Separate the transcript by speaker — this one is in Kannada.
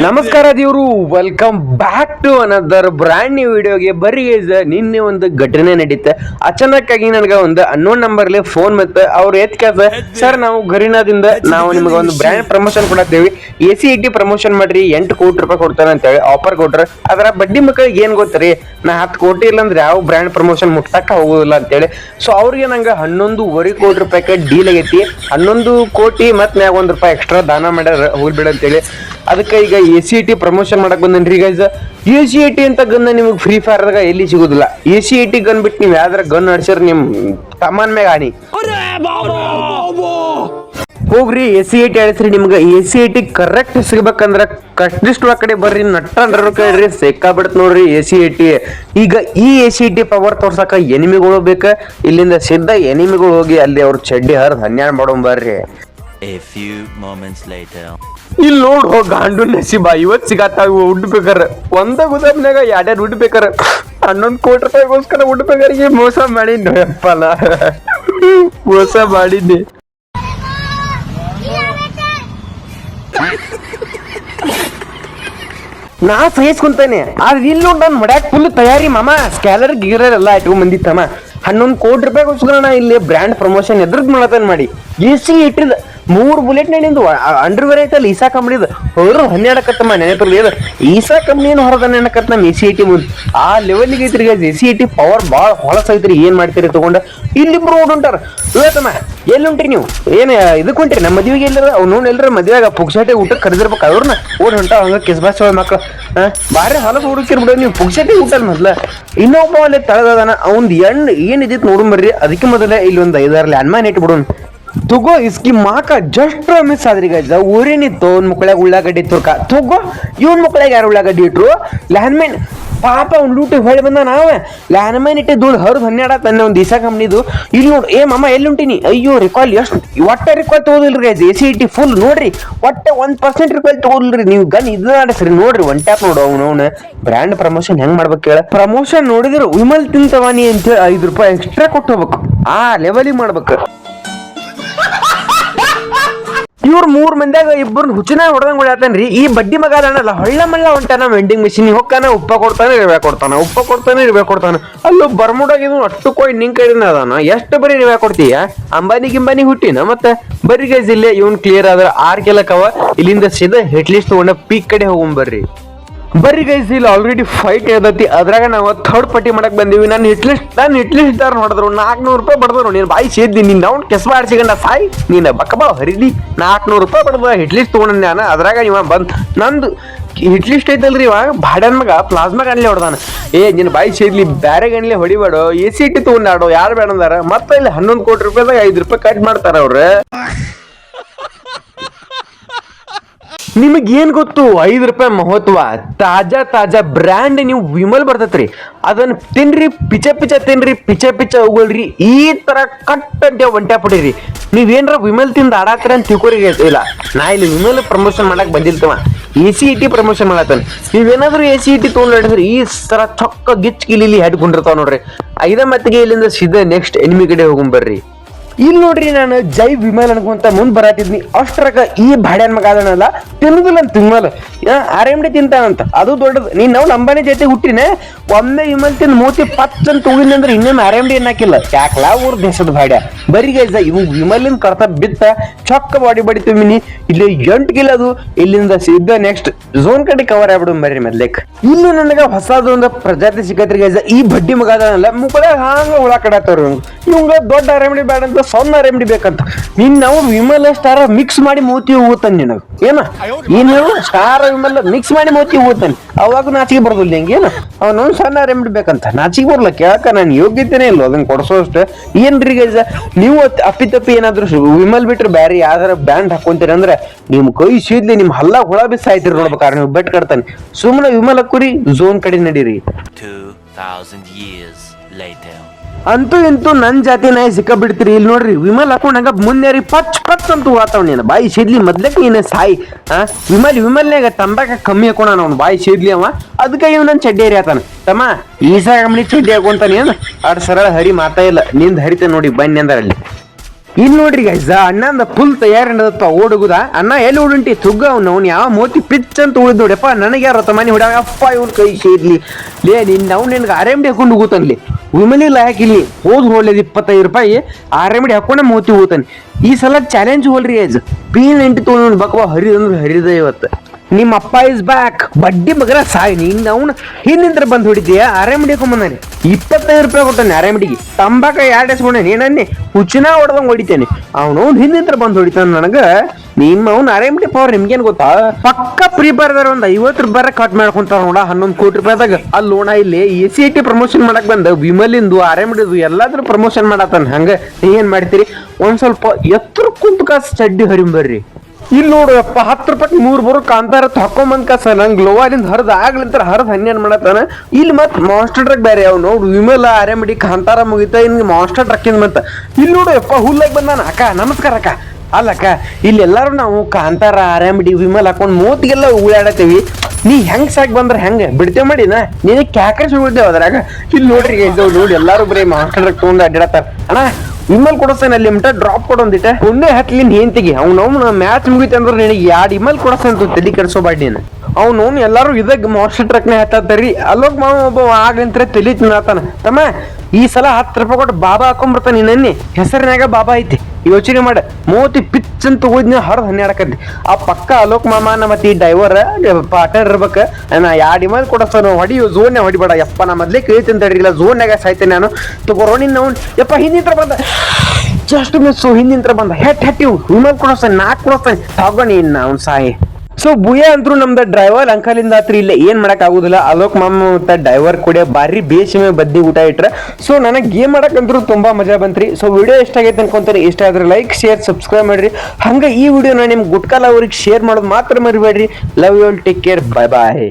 Speaker 1: ನಮಸ್ಕಾರ ದೇವರು welcome back to another brand new ವಿಡಿಯೋಗೆ ಬರ್ರಿ. ನಿನ್ನೆ ಒಂದು ಘಟನೆ ನಡೀತೆ. ಅಚಾನಕ್ಕಾಗಿ ನನಗೆ ಒಂದು ಅನ್ನೋನ್ ನಂಬರ್ಲಿ ಫೋನ್ ಮತ್ತೆ ಅವ್ರು ಎತ್ಕ್ಯಾಸ ಸರ್ ನಾವು ಗರಿನಾದಿಂದ ನಾವು ನಿಮಗೆ ಒಂದು brand promotion ಕೊಡತ್ತೇವೆ. A C I T promotion ಮಾಡ್ರಿ, ಎಂಟು ಕೋಟಿ ರೂಪಾಯಿ ಕೊಡ್ತಾನೆ ಅಂತೇಳಿ ಆಫರ್ ಕೊಟ್ರೆ. ಅದರ ಬಡ್ಡಿ ಮಕ್ಕಳಿಗೆ ಏನ್ ಗೊತ್ತರಿ ನಾ ಹತ್ತು ಕೋಟಿ ಇಲ್ಲ ಅಂದ್ರೆ ಯಾವ ಬ್ರ್ಯಾಂಡ್ ಪ್ರಮೋಷನ್ ಮುಟ್ಟಕ್ಕ ಹೋಗೋದಿಲ್ಲ ಅಂತೇಳಿ. ಸೊ ಅವ್ರಿಗೆ ನಂಗೆ ಹನ್ನೊಂದುವರೆ ಕೋಟಿ ರೂಪಾಯಿಗೆ ಡೀಲ್ ಆಗೈತಿ. ಹನ್ನೊಂದು ಕೋಟಿ ಮತ್ತೆ ನಾವು ಒಂದು ರೂಪಾಯಿ ಎಕ್ಸ್ಟ್ರಾ ದಾನ ಮಾಡ್ಯಾರ, ಹೋಗ್ಬಿಡ ಅಂತೇಳಿ. ಅದಕ್ಕೆ ಈಗ A C I T promotion ಮಾಡಕ್ ಬಂದೇನ್ರಿ guys A C I T ಅಂತ ಗನ್ ನಿಮಗೆ ಫ್ರೀ ಫೈರ್ದಾಗ ಎಲ್ಲಿ ಸಿಗೋದಿಲ್ಲ. A C I T gun ಬಿಟ್ಟು ನೀವು ಯಾವ್ದಾರ ಗನ್ ಅಡ್ಸರ್ ನಿಮ್ ತಮ್ಮನ್ ಮ್ಯಾಗ ಹಾನಿ. ಹೋಗ್ರಿ ಎ ಸಿ ಐ ಟಿ ಹೇಳಿಸ್ರಿ ನಿಮ್ಗೆ. A C I T correct ಸಿಗ್ಬೇಕಂದ್ರ ಕಟ್ಟಿಸ್ಟ್ ಕಡೆ ಬರ್ರಿ ನಟ್ಟ ಕೇಳ್ರಿ ಸಿಕ್ಕಾಬಿಡ್ತ ನೋಡ್ರಿ ಎ ಸಿ ಐ ಟಿ ಈಗ ಈ A C I T power ತೋರ್ಸಕ ಎನಿಮಿಗಳು ಬೇಕ ಇಲ್ಲಿಂದ ಸಿದ್ಧ ಎನಿಮಿಗಳು ಹೋಗಿ ಅಲ್ಲಿ ಅವ್ರ ಚಡ್ಡಿ ಹರಿದ್ ಹನ್ನೆರಡು ಮಾಡೋಣ ಬರ್ರಿ
Speaker 2: A few moments later.
Speaker 1: ಇಲ್ಲಿ ನೋಡ್ ಹೋಗ್ ಗಾಂಡು ನಸೀಬ ಇವತ್ತು ಸಿಗತ್ತಾಗ ಉಡ್ಬೇಕಾರ ಒಂದ ಗುದಾಬ್ನಾಗ ಎರಡೆರಡು ಉಡ್ಬೇಕಾರ ಹನ್ನೊಂದು ಕೋಟಿ ರೂಪಾಯಿಗೋಸ್ಕರ ಉಡ್ಬೇಕಾರಿಗೆ ಮೋಸ ಮಾಡಿದ್ನು ಯಪ್ಪಲ್ಲ ಮೋಸ ಮಾಡಿದ್ದೆ ನಾ ಸಹಿಸ್ಕೊಂತಾನೆ ಆದ್ರೆ ಇಲ್ಲಿ ನೋಡಿ ನಾನು ಮಡ್ಯಾಕ್ ಫುಲ್ ತಯಾರಿ ಮಾಮ. ಸ್ಕ್ಯಾಲರ್ ಗೀರರ್ ಎಲ್ಲ ಇಟ್ಕೊಂಡ್ ಬಂದಿತ್ತಮ್ಮ. ಹನ್ನೊಂದು ಕೋಟಿ ರೂಪಾಯಿಗೋಸ್ಕರ ನಾ ಇಲ್ಲಿ ಬ್ರ್ಯಾಂಡ್ ಪ್ರಮೋಷನ್ ಎದ್ರದ್ ಮಾಡತೇನೆ ಮಾಡಿ. ಎ ಸಿ ಇಟ್ಟಿದ ಮೂರು ಬುಲೆಟ್ ನಿಂದು ಅಂಡರ್ವೇರ್ ಐತಲ್ಲ, ಈಸಾ ಕಂಪ್ನಿದು ಅವರು ಹನ್ನೆರಡಕತ್ತಮ್ಮ ನೆನಪಿರ್ಲಿ ಇದು ಈಸಾ ಕಂಪ್ನಿನ ಹೊರದ ನೆನಕತ್ತ ನಮ್ಮ ಎ ಸಿ ಐ ಟಿ ಮುಂದೆ. ಆ ಲೆವೆಲ್ಗೆ ಐತ್ರಿ A C I T power ಭಾಳ ಹೊಲಸ ಐತ್ರಿ, ಏನ್ ಮಾಡ್ತೀರಿ ತಗೊಂಡ. ಇಲ್ಲಿಬ್ರು ಓಡುಂಟಾರ ಇವತ್ತಮ್ಮ, ಎಲ್ಲಿ ಉಂಟ್ರಿ ನೀವು? ಏನು ಇದಕ್ಕೆ ಹೊಂಟ್ರಿ ನಮ್ಮ ಮದುವೆಗೆ ಎಲ್ಲರ? ಅವ್ನು ಎಲ್ಲರ ಮದುವೆಗ ಪುಕ್ಸಾಟೆ ಊಟಕ್ಕೆ ಕರೆದಿರ್ಬೇಕು ಅವ್ರನ್ನ ಓಡ್ ಹೊಂಟ, ಹಂಗ ಕಿಸ್ಬಾಸ್ ಮಕ್ಳು. ಹಾಂ ಬಾರಿ ಹೊಲಸ ಹುಡುಕಿರ್ ಬಿಡು ನೀವು. ಪುಕ್ಸಾಟೆ ಊಟ ಮೊದ್ಲ. ಇನ್ನೊಬ್ಬ ಅಲ್ಲಿ ತಳದಾನ ಅವ್ನ ಎಣ್ಣು ಏನ್ ಇದ್ದಿತ್ತು ನೋಡು ಬರ್ರಿ. ಅದಕ್ಕೆ ಮೊದಲೇ ಇಲ್ಲಿ ಒಂದು ಐದಾರು ಲ್ಯಾಂಡ್ ಮೈನ್ ಇಟ್ಬಿಡೋಣ ತಗೋ, ಇಸ್ಕಿ ಮಾಕ ಜಸ್ಟ್ ಮಿಸ್ ಆದ್ರಿ ಗಜ ಊರೇನಿತ್ತು ಅವ್ನ ಮಕ್ಕಳಾಗ ಉಳ್ಳಾಗಡ್ಡಿ ತುರ್ಕ ತಗೋ, ಇವನ್ ಮಕ್ಕಳಾಗ ಯಾರು ಉಳ್ಳಾಗಡ್ಡಿ ಇಟ್ರು? ಲ್ಯಾಂಡ್ ಮೈನ್ ಪಾಪ ಅವ್ನು ಲೂಟಿ ಹೊಳಿ ಬಂದ ನಾವೇ. ಲ್ಯಾಂಡ್ ಮೈನ್ ಇಟ್ಟೆ ದುಡ್ಡು ಹರಿದು ಹನ್ನೆರಡ ತಂದೆ ಒಂದು ದಿವಸ ಕಂಪ್ನಿದು ಇಲ್ಲಿ ನೋಡು, ಏ ಮಮ್ಮ ಎಲ್ಲಿ ಉಂಟಿನಿ? ಅಯ್ಯೋ ರಿಕಾಲ್ ಎಷ್ಟು, ಒಟ್ಟ recoil ತಗೋದಿಲ್ರಿ guys A C E T full ನೋಡ್ರಿ. ಒಟ್ಟೆ ಒಂದು ಪರ್ಸೆಂಟ್ ರಿಕಾಲ್ ತಗೋದಿಲ್ರಿ. ನೀವು ಗನ್ ಇದು ಆಡಸ್ರಿ. ನೋಡ್ರಿ ಒನ್ ಟ್ಯಾಪ್ ನೋಡು ಅವನು ಅವನು. ಬ್ರ್ಯಾಂಡ್ ಪ್ರಮೋಷನ್ ಹೆಂಗ್ ಮಾಡ್ಬೇಕು ಹೇಳ ಪ್ರಮೋಷನ್ ನೋಡಿದ್ರು ವಿಮಲ್ ತಿಂತವಾನಿ ಅಂತ ಹೇಳಿ ಐದು ರೂಪಾಯಿ ಎಕ್ಸ್ಟ್ರಾ ಕೊಟ್ಟು ಹೋಗ್ಬೇಕು. ಆ ಲೆವೆಲಿಗೆ ಮಾಡ್ಬೇಕು. ಇವ್ರ ಮೂರ್ ಮಂದ್ಯಾಗ ಇಬ್ಬರು ಹುಚ್ಚನ ಹೊಡೆದಂಗ್ ಹೊಡ್ಯಾತನ್ರಿ. ಈ ಬಡ್ಡಿ ಮಗ ಅದಾನಲ್ಲ ಹೊಳ್ಳ ಮಳ್ಳ ಹೊಂಟಾನ ವೆಂಡಿಂಗ್ ಮಿಷಿನ್ ಹೊಕ್ಕಾನ ಉಪ್ಪ ಕೊಡ್ತಾನೆ ರಿವೆ ಕೊಡ್ತಾನ, ಉಪ್ಪ ಕೊಡ್ತಾನೆ ರಿವೆ ಕೊಡ್ತಾನ. ಅಲ್ಲೂ ಬರ್ಮುಡಾಗ ಇದು ಅಷ್ಟು ಕೊಯ್ ನಿಂಗ್ ಕೈನ ಅದಾನ. ಎಷ್ಟು ಬರೀ ರಿವೆ ಕೊಡ್ತೀಯ? ಅಂಬಾನಿ ಗಿಂಬಾನಿ ಹುಟ್ಟಿನ ಮತ್ತೆ ಬರೀ ಗೈಸ್ ಇಲ್ಲೇ ಇವ್ನ್ ಕ್ಲಿಯರ್ ಆದ್ರೆ ಆರ್ ಕೆಲಕವ ಇಲ್ಲಿಂದ ಸೀದಾ ಹೆಟ್ಲಿಸ್ಟ್ ತಗೊಂಡ ಪೀಕ್ ಕಡೆ ಹೋಗೋಣ ಬರ್ರಿ ಗೈಸ್ ಇಲ್ಲಿ ಆಲ್ರೆಡಿ ಫೈಟ್ ಇರ್ತೈತಿ ಅದ್ರಾಗ ನಾವು ಥರ್ಡ್ ಪಟ್ಟಿ ಮಾಡಕ್ ಬಂದೀವಿ. ನಾನು ಹಿಟ್ಲಿಸ್ಟ್ ನಾನು ಹಿಟ್ಲಿಸ್ಟ್ ದಾರ್ ನೋಡಿದ್ರು. ನಾಲ್ಕುನೂರು ರೂಪಾಯಿ ಬಡದ್ರು ನೀನು ಬಾಯಿ ಸೇದ್ದಿ, ನೀನು ಅವ್ನು ಕೆಸ ಆಡ್ಸಿಕೊಂಡ ಸಾಯಿ. ನೀನು ಬಕ್ಕಬಾ ಹರಿದಿ ನಾಲ್ಕುನೂರು ರೂಪಾಯಿ ಬಡದ ಹಿಟ್ಲಿಸ್ಟ್ ತೊಗೊಂಡ ನಾನು. ಅದ್ರಾಗ ಇವ ಬಂದು, ನಂದು ಹಿಟ್ಲಿಸ್ಟ್ ಐತಲ್ರಿ ಇವ. ಬಾಡ್ಯಾನ್ ಮಗ, ಪ್ಲಾಸ್ಮಾ ಗಣ್ಲಿ ಹೊಡ್ದಾನ. ಏ ನಿನ್ನ ಬಾಯಿ ಸೇದ್ಲಿ, ಬ್ಯಾರೆ ಗಣ್ಲಿ ಹೊಡಿಬೇಡ. ಎ ಸಿ ಟಿ ತೊಗೊಂಡಾಡೋ ಯಾರು ಬೇಡ ಅಂದಾರ ಮತ್ತೆ ಇಲ್ಲಿ ಹನ್ನೊಂದು ಕೋಟಿ ರೂಪಾಯಿದಾಗ ಐದು ರೂಪಾಯಿ ಕಟ್ ಮಾಡ್ತಾರ ಅವ್ರು. ನಿಮಗೆ ಏನ್ ಗೊತ್ತು? ಐದು ರೂಪಾಯಿ ಮಹತ್ವ. ತಾಜಾ ತಾಜಾ ಬ್ರ್ಯಾಂಡ್ ನೀವು ವಿಮಲ್ ಬರ್ತೈತ್ರಿ. ಅದನ್ನ ತಿನ್ರಿ, ಪಿಚ ಪಿಚ ತಿನ್ರಿ, ಪಿಚ ಪಿಚ ಹೋಗಲ್ರಿ ಈ ತರ ಕಟ್ ಅಂತ ಒಂಟೆ ಪಡಿರಿ. ನೀವೇನ್ರ ವಿಮಲ್ ತಿಂದ ಆಡಾತ್ರಿ ಅಂತ ತಿಳ್ಕೊರಿ ಇಲ್ಲ. ನಾ ಇಲ್ಲಿ ವಿಮಲ್ ಪ್ರಮೋಷನ್ ಮಾಡಕ್ ಬಂದಿಲ್ತವ. A C E T promotion ಮಾಡತ್ತ ನೀವೇನಾದ್ರೂ ಎ ಸಿ ಇ ಟಿ ತೊಗೊಂಡು ಈ ತರ ಚೊಕ್ಕ ಗಿಚ್ ಗಿಲಿಲಿ ಹೆಡ್ಕೊಂಡಿರ್ತಾವ ನೋಡ್ರಿ. ಐದ ಮತ್ತಿಗೆ ಇಲ್ಲಿಂದ ಸೀದಾ ನೆಕ್ಸ್ಟ್ ಎನಿಮಿ ಕಡೆ ಹೋಗೊಂಡ್ ಬರ್ರಿ ಇಲ್ಲಿ ನೋಡ್ರಿ ನಾನು ಜೈ ವಿಮಲ್ ಅನ್ಕೊಂತ ಮುಂದ್ ಬರತಿದ್ನಿ. ಅಷ್ಟ್ರಾಗ ಈ ಬಾಡ್ಯಾನ್ ಮಗ ಅದನಲ್ಲ, ತಿನ್ನುದಿಲ್ಲ ಅಂತ ವಿಮಲ್ ಆರ್ ಎಂ ಡಿ ತಿಂತಾನಂತ. ಅದು ದೊಡ್ಡದು. ನೀನ್ ನಾವು ನಂಬನೆ ಜೊತೆ ಹುಟ್ಟಿನೇ, ಒಮ್ಮೆ ವಿಮಲ್ ತಿನ್ ಮೂತಿ ಪತ್ ಅಂತ ಹೋಗಿಲ್ಲ ಅಂದ್ರೆ ಇನ್ನೊಮ್ಮೆ ಆರ್ ಎಂ ಡಿ ಹಾಕಿಲ್ಲ ಯಾಕಲ ಊರ್ ದೇಶದ ಬಾಡ್ಯ ಬರೀ ಗೈಸ, ಇವು ವಿಮಲಿನ ಕರ್ತ ಬಿತ್ತ, ಚೊಕ್ಕ ಬಾಡಿ ಬಡಿತೀವಿ ಇಲ್ಲಿ ಎಂಟು ಕಿಲ್ ಅದು. ಇಲ್ಲಿಂದ ಸಿದ್ಧ ನೆಕ್ಸ್ಟ್ ಝೋನ್ ಕಡೆ ಕವರ್ ಆಗ್ಬಿಡು ಬರ್ರಿ ಮೊದ್ಲೇಕ್. ಇನ್ನು ನನಗ ಹೊಸದು ಒಂದು ಪ್ರಜಾತಿ ಸಿಕ್ಕತ್ರಿ ಗೈಸ. ಈ ಬಡ್ಡಿ ಮಗ ಅದನಲ್ಲ ಮುಕ್ಕಳ ಹಾಂಗ ಹುಳ ಇವಂಗ ದೊಡ್ಡ ರೆಮಿಡಿ ಬೇಡ ಅಂತ ಸಣ್ಣ ರೆಮಿಡಿ ಬೇಕಂತ. ನೀನ್ ನಾವು ವಿಮಲ್ ಸ್ಟಾರ ಮಿಕ್ಸ್ ಮಾಡಿ ಮೂತಿ ಹೋಗ್ತಾನೆ ನಿನಗ. ಏನ? ಏನ್ ಹೇಳು ಸ್ಟಾರ್ ವಿಮಲ್ ಮಿಕ್ಸ್ ಮಾಡಿ ಮೂತಿ ಹೋಗ್ತಾನೆ ಅವಾಗ ನಾಚಿಕೆ ಬರ್ದಿಲ್ಲ ಏನು? ಅವನು ಸಣ್ಣ ರೆಮಿಡಿ ಬೇಕಂತ. ನಾಚಿಗೆ ಬರ್ಲ ಕೇಳಕ ನಾನು ಯೋಗ್ಯತೆನೇ ಇಲ್ಲ, ಅದನ್ನ ಕೊಡ್ಸೋ ಅಷ್ಟೇ. ಏನ್ರಿ ಗೈಸ ನೀವು ಅಪ್ಪಿತಪ್ಪಿ ಅಪ್ಪಿ ತಪ್ಪಿ ಏನಾದ್ರು ವಿಮಲ್ ಬಿಟ್ರೆ ಬ್ಯಾರಿ ಯಾವ್ದಾರ ಬ್ಯಾಂಡ್ ಹಾಕೊಂತೀರಿ ಅಂದ್ರೆ ನಿಮ್ ಕೈ ಸೀದ್ಲಿ ನಿಮ್ ಹಲ್ಲ ಹುಳ ಬಿಸ್ ಆಯ್ತಿರಿ ನೋಡ್ಬೇಕಾದ್ರೆ ನೀವು ಬೆಟ್ ಕಟ್ತಾನೆ. ಸುಮ್ಮನೆ ವಿಮಲ್ ಕುರಿ ಝೋನ್ ಕಡೆ ನಡೀರಿ.
Speaker 2: 2000 years later.
Speaker 1: ಅಂತೂ ಇಂತೂ ನನ್ನ ಜಾತಿ ನಾಯಿ ಸಿಕ್ಕ ಬಿಡ್ತೀರಿ ಇಲ್ಲಿ ನೋಡ್ರಿ, ವಿಮಲ್ ಹಾಕೊಂಡಂಗ ಮುನ್ನೇರಿ ಪಚ್ ಪಚ್ ಅಂತ ವಾತಾವಣ ನೀನು ಬಾಯಿ ಸಿಡ್ಲಿ ಮೊದ್ಲಕ್ಕೆ ನೀನು ಸಾಯಿ, ಆ? ವಿಮಲ್ ವಿಮಲ್ನಾಗ ತಂಬಾಕ ಕಮ್ಮಿ ಹಾಕೋಣ ಅವ್ನು ಬಾಯಿ ಸಿಡ್ಲಿ ಅವ. ಅದಕ್ಕೆ ಇವ್ ನನ್ನ ಚಡ್ಡಿ ಹರಿಯಾತಾನ ತಮ್ಮ, ಈಸಾಗ ಮನಿ ಚಡ್ಡಿ ಹಾಕೊಂತಾನೇನು ಅಡ್ ಸರಳ ಹರಿ ಮಾತಾ ಇಲ್ಲ, ನಿಂದ ಹರಿತ ನೋಡಿ ಬನ್ನಿ ಅಂದಾರ ಅಲ್ಲಿ ಇಲ್ಲಿ ನೋಡ್ರಿ ಗೈಸ ಅಣ್ಣಂದ ಫುಲ್ ತಯಾರಿ ನಡೆದಪ್ಪ ಓಡುಗುದ. ಅಣ್ಣ ಎಲ್ಲಿ ಓಡುಂಟಿ? ತುಗ್ಗ ಅವ್ನು ಅವ್ನು ಯಾವ ಮೋತಿ ಪಿಚ್ ಅಂತ ಉಳಿದ್ ನೋಡಪ್ಪ ನನಗೆ ಯಾರ ಮನೆ ಹುಡ ಅಪ್ಪ ಇವ್ನ ಕೈ ಸೇರ್ಲಿ ಲೇ ನಿನ್ನ ಅವ್ನು ನಿನ್ಗೆ ಆರ್ ಎಂ ಡಿ ಹಾಕೊಂಡು ಇಲ್ಲ ವಿಮಲಿಲ್ಲ ಹಾಕಿಲ್ಲಿ ಹೋದ್ ಹೋಗ್ಲೇದು ಇಪ್ಪತ್ತೈದು ರೂಪಾಯಿ. ಆರ್ ಎಂ ಹಾಕೊಂಡೆ ಮೋತಿ ಹೋಗ್ತಾನೆ. ಈ ಸಲ ಚಾಲೆಂಜ್ ಹೋಲ್ರಿ ಗೈಸ್ ಪೀನ್ ಎಂಟು ತೊಗೊಂಡು ಬಕ್ವಾ ಹರಿದಂದ್ರೆ ಹರಿದ ಇವತ್ತು. ನಿಮ್ಮ ಅಪ್ಪ ಇಸ್ ಬ್ಯಾಕ್ ಬಡ್ಡಿ ಮಗರ ಸಾಯಿ ನೀನ್ ಅವನು ಹಿಂದಿಂತ್ರ ಬಂದು ಹೊಡಿತೀಯ? ಆರಾಮ್ ಕೊಂಬಂದಾನೆ ಇಪ್ಪತ್ತೈದು ರೂಪಾಯಿ ಕೊಟ್ಟಾನೆ ಆರಾಮ್ ಹಿಡಿಗೆ ತಂಬಾಕ ಎರಡು ಎಸ್ಕೊಂಡೆ ನೀನನ್ನೇ ಹುಚ್ಚಿನ ಹೊಡೆದಂಗ್ ಹೊಡಿತೇನೆ. ಅವನು ಹಿಂದಿಂದ ಬಂದು ಹೊಡಿತಾನೆ ನನಗ. ನಿಮ್ಮ ಅವ್ನು ಆರಾಮ್ ಹಿಡಿ ಪವರ್ ನಿಮ್ಗೇನು ಗೊತ್ತಾ? ಪಕ್ಕ ಫ್ರೀ ಬರ್ದಾರ ಒಂದ್ ಐವತ್ತು ರೂಪಾಯಿ ಕಟ್ ಮಾಡ್ಕೊಂತಾರ ನೋಡ, ಹನ್ನೊಂದು ಕೋಟಿ ರೂಪಾಯಿದಾಗ ಅಲ್ಲಿ ನೋಡ ಇಲ್ಲಿ ಎ ಸಿ ಟಿ ಪ್ರಮೋಷನ್ ಮಾಡಕ್ ಬಂದ. ವಿಮಲಿಂದು ಆರಾಮ್ ಹಿಡಿದು ಎಲ್ಲಾದ್ರೂ ಪ್ರಮೋಷನ್ ಮಾಡತ್ತಾನ. ಹಂಗ ಏನ್ ಮಾಡ್ತೀರಿ? ಒಂದ್ ಸ್ವಲ್ಪ ಎತ್ತರ ಕುಂತ ಕಾಸು ಚಡ್ಡಿ ಹರಿಂಬರ್ರಿ ಇಲ್ಲಿ ನೋಡು ಅಪ್ಪ, ಹತ್ತು ರೂಪಾಯಿ ಮೂರ್ ಬರೋ ಕಾಂತಾರ ತಕೊಂಬಂದ್ ಕಸ. ನಂಗೆ ಗ್ಲೋವಾಲಿಂದ ಹರಿದ ಆಗ್ಲಿಂತರ ಹರಿದ್ ಹನ್ನೆರಡು ಮಾಡತ್ತಾನ. ಇಲ್ಲಿ ಮತ್ತೆ ಮಾಸ್ಟರ್ ಟ್ರಕ್ ಬೇರೆ ಅವ್ ನೋಡು, ವಿಮಲ ಆರೆಮಡಿ ಕಾಂತಾರ ಮುಗಿತ ಇನ್ ಮಾಸ್ಟರ್ ಟ್ರಕ್ಕಿಂದ ಮತ್ತೆ. ಇಲ್ಲಿ ನೋಡು ಅಪ್ಪ, ಹುಲ್ಲಾಗಿ ಬಂದಾನ. ಅಕ್ಕ, ನಮಸ್ಕಾರ ಅಕ್ಕ. ಅಲ್ಲಕ್ಕ ಇಲ್ಲಿ ಎಲ್ಲಾರು ನಾವು ಕಾಂತಾರ ಆರೆಮಡಿ ವಿಮಲ್ ಹಾಕೊಂಡು ಮೂತಿಗೆಲ್ಲ ಉಳಾಡತ್ತೀವಿ ನೀ ಹೆಂಗ್ ಸಾಕ್ ಬಂದ್ರ ಹೆಂಗ? ಬಿಡ್ತೇವ್ ಮಾಡಿನ? ನೀನ್ ಕ್ಯಾಕರ್ಸ್ ಉಳಿದೇವ್ ಅದ್ರಾಗ. ಇಲ್ಲಿ ನೋಡ್ರಿ ನೋಡಿ ಎಲ್ಲಾರು ಬರೀ ಮಾಸ್ಟರ್ ಟ್ರಕ್ ತಗೊಂಡ್ ಅಡ್ಡಾಡತ್ತಾರ ಅಣ್ಣ ಇಮೇಲ್ ಕೊಡಸ್ತಾನೆ ಅಲ್ಲಿ ಲಿಮಿಟ ಡ್ರಾಪ್ ಕೊಡೊಂದಿಟ್ಟೆ ಒಂದೇ ಹತ್ಲಿ ಹೆಂತಿಗೆ ಅವ್ನು ಮ್ಯಾಚ್ ಮುಗಿತಂದ್ರೆ ನಿನಗೆ ಎರಡು ಇಮೇಲ್ ಅಂತ ತಲೆ ಕೆಡಿಸೋಬಾಡಿ ನೀನು. ಅವ್ನು ಎಲ್ಲರೂ ಇದಕ್ಕೆ ಮಾಸ್ಟರ್ ಟ್ರಕ್ನೇ ಹತ್ತತ್ತರಿ ಅಲ್ಲೋಗಿ ಮಾವ ಒಬ್ಬ ಆಗ್ಲಿಂತ್ರ ತಲಿ ತಿನ್ನತಾನ ತಮ್ಮ, ಈ ಸಲ ಹತ್ತು ರೂಪಾಯಿ ಕೊಟ್ಟು ಬಾಬಾ ಹಾಕೊಂಡ್ಬಿಡ್ತಾನೆ ನಿನ್ನೆ ಹೆಸರಿನಾಗ ಬಾಬಾ ಐತಿ. ಯೋಚನೆ ಮಾಡ. ಮೂವತ್ತಿ ಪಿಚ್ ಅಂತ ಹೋದ್ನ ಹರ್ದ್ ಹನ್ನೆರಡಕತ್ತಿ ಆ ಪಕ್ಕ ಅಲೋಕ್ ಮಾಮ ನಮ್ಮತ್ತಿ ಈ ಡ್ರೈವರ್ ಪಾರ್ಟ್ನರ್ ಇರ್ಬೇಕ. ನಾ ಎರಡು ಇಮೇಲ್ ಕೊಡಸ್ತಾನ ಹೊಡಿ ಝೋನ್ ಹೊಡಿಬೇಡ. ಯಪ್ಪ, ನಾ ಮೊದ್ಲೇ ಕೇಳ್ತೀನಿ ತಡೀರಿಲ್ಲ ಝೋನ್ಯಾಗ ಸಾಯ್ತೇನೆ ನಾನು. ತಗೋರೋ ನಿನ್ನ ಅವ್ನು. ಯಪ್ಪ ಹಿಂದಿಂತ್ರ ಬಂದ. ಜಸ್ಟ್ ಮಿಸ್ಸು ಹಿಂದಿಂತ್ರ ಬಂದ. ಹೆಟ್ ಹೆಟ್ಟಿ ವಿಮಲ್ ಕೊಡಸ್ತಾನೆ ನಾಲ್ಕು ಕೊಡಸ್ತಾನೆ. ತಗೋಣಿ ಇನ್ನ ಅವ್ನು ಸಾಯಿ. ಸೊ ಭೂಯ ಅಂದ್ರು ನಮ್ದು ಡ್ರೈವರ್ ಅಂಕಲಿಂದ ಆತ್ರಿ ಇಲ್ಲ ಏನ್ ಮಾಡಕ್ ಆಗುದಿಲ್ಲ. ಅಲೋಕ್ ಮಾಮ ಮತ್ತ ಡ್ರೈವರ್ ಕೂಡ ಬಾರಿ ಬೇಸಿಮೆ ಬದ್ದಿ ಊಟ ಇಟ್ರ. ಸೊ ನನಗೆ ಗೇಮ್ ಮಾಡಕ್ ಅಂದ್ರು ತುಂಬಾ ಮಜಾ ಬಂತ್ರಿ. ಸೊ ವಿಡಿಯೋ ಇಷ್ಟ ಆಗೈತೆ ಅನ್ಕೊಂತಾರೆ ಇಷ್ಟ ಆದ್ರೆ ಲೈಕ್ ಶೇರ್ ಸಬ್ಸ್ಕ್ರೈಬ್ ಮಾಡ್ರಿ. ಹಂಗ ಈ ವಿಡಿಯೋನ ನಿಮ್ ಗುಟ್ಕಾಲ ಅವ್ರಿಗೆ ಶೇರ್ ಮಾಡೋದು ಮಾತ್ರ ಮರಿಬೇಡ್ರಿ. Love you all take care bye bye